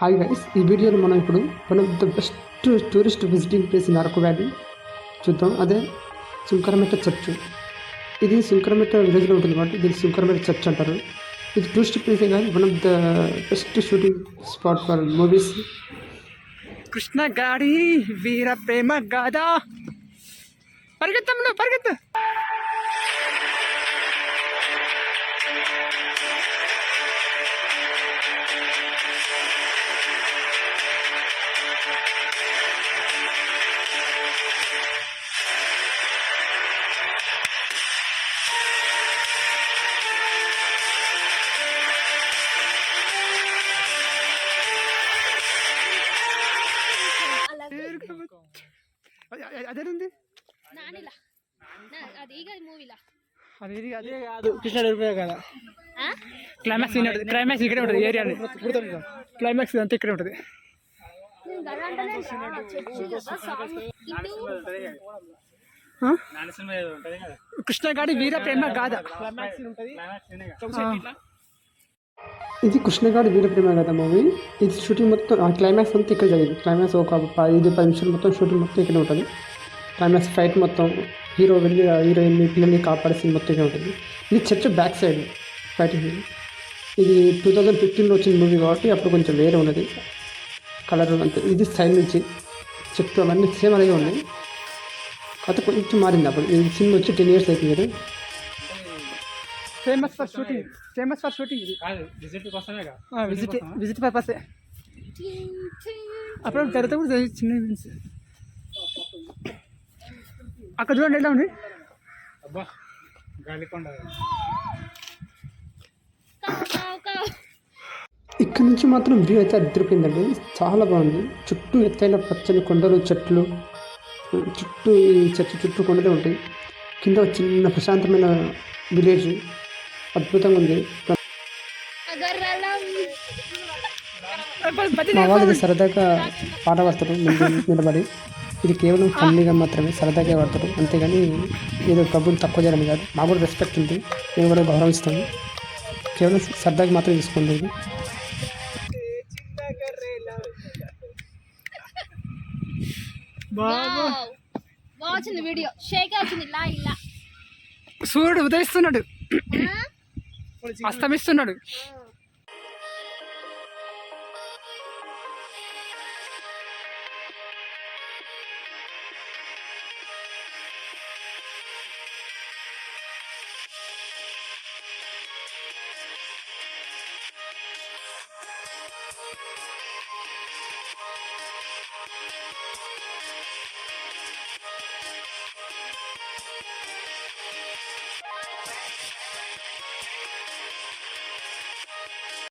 Hi guys ఈ వీడియోలో మనం ఇప్పుడు one of the best tourist visiting place in Araku valley చూద్దాం. అదే సుంకరమెట్ట చర్చ్ ఇది సుంకరమెట్ట విలేజ్లో ఉంటుంది కాబట్టి దీన్ని సుంకరమెట్ట చర్చ్ అంటారు. ఇది టూరిస్ట్ ప్లేసే కానీ one of the best shooting spot for movies Krishna Gaadi Veera Prema గాథ. పరిగెత్తమ్మ పరిగెత్త. అదేంది నానిలా నా- అది ఈగ మూవీలా అది ఇది అదే కాదు కృష్ణ రూపాయ కదా ఆ? క్లైమాక్స్ క్లైమాక్స్ ఇక్కడే ఉంటుంది ఏరియా క్లైమాక్స్ అంతా ఇక్కడే ఉంటుంది? కృష్ణ గాడి వీర ప్రేమ గాథ ఇది కృష్ణగాడి వీరప్రేమ కదా మూవీ. ఇది షూటింగ్ మొత్తం ఆ క్లైమాక్స్ అంతా ఇక్కడ జరిగింది. క్లైమాక్స్ ఒక ఐదు పది నిమిషాలు మొత్తం షూటింగ్ మొత్తం ఇక్కడ ఉంటుంది. క్లైమాక్స్ ఫైట్ మొత్తం హీరో వెళ్ళి హీరోయిన్ పిల్లల్ని కాపాడే మొత్తం ఇక్కడ ఉంటుంది. ఇది చర్చ్ బ్యాక్ సైడ్ ఫైటింగ్. ఇది టూ థౌజండ్ ఫిఫ్టీన్లో వచ్చిన మూవీ కాబట్టి అప్పుడు కొంచెం వేరే ఉన్నది. కలర్ అంతే. ఇది సైడ్ నుంచి చెట్టు అవన్నీ సేమ్ అలాగే ఉన్నాయి కాకపోతే కొంచెం మారింది అప్పుడు. ఈ సినిమా వచ్చి టెన్ ఇయర్స్ అవుతుంది కదా. Famous for shooting famous for shooting ఇది విజిట్ కోసమే విజిట్ విజిట్ పర్పస్ అప్పుడు తర్వాత కూడా చిన్న ఈవెంట్స్ అక్కడ చూడండి ఎలా ఉంది? అబ్బా గాలికొండ కావు, కావు, కావు. ఇక్కడ నుంచి మాత్రం వ్యూ అయితే అద్దరిపోయిందండి. చాలా బాగుంది. చుట్టూ ఎత్తైన పచ్చని కొండలు చెట్లు. చుట్టూ ఈ చెట్టు చుట్టూ కొండలే ఉంటాయి. కింద ఒక చిన్న ప్రశాంతమైన విలేజ్ అద్భుతంగా ఉంది. మా వాళ్ళకి సరదాగా పాట పాడతారు ముందు నిలబడి. ఇది కేవలం ఫన్నీగా మాత్రమే సరదాగా పాడతారు. అంతేగాని ఏదో డబ్బులు తక్కువ చేయడం కాదు. మాకు కూడా రెస్పెక్ట్ ఉంది. మేము కూడా గౌరవిస్తాము. కేవలం సరదాగా మాత్రం తీసుకోండి ఇది. బాగా వీడియో. షేక్ వచ్చింది. ఇలా ఇలా. సూర్యుడు ఉదయిస్తున్నాడు. అస్తమిస్తున్నారు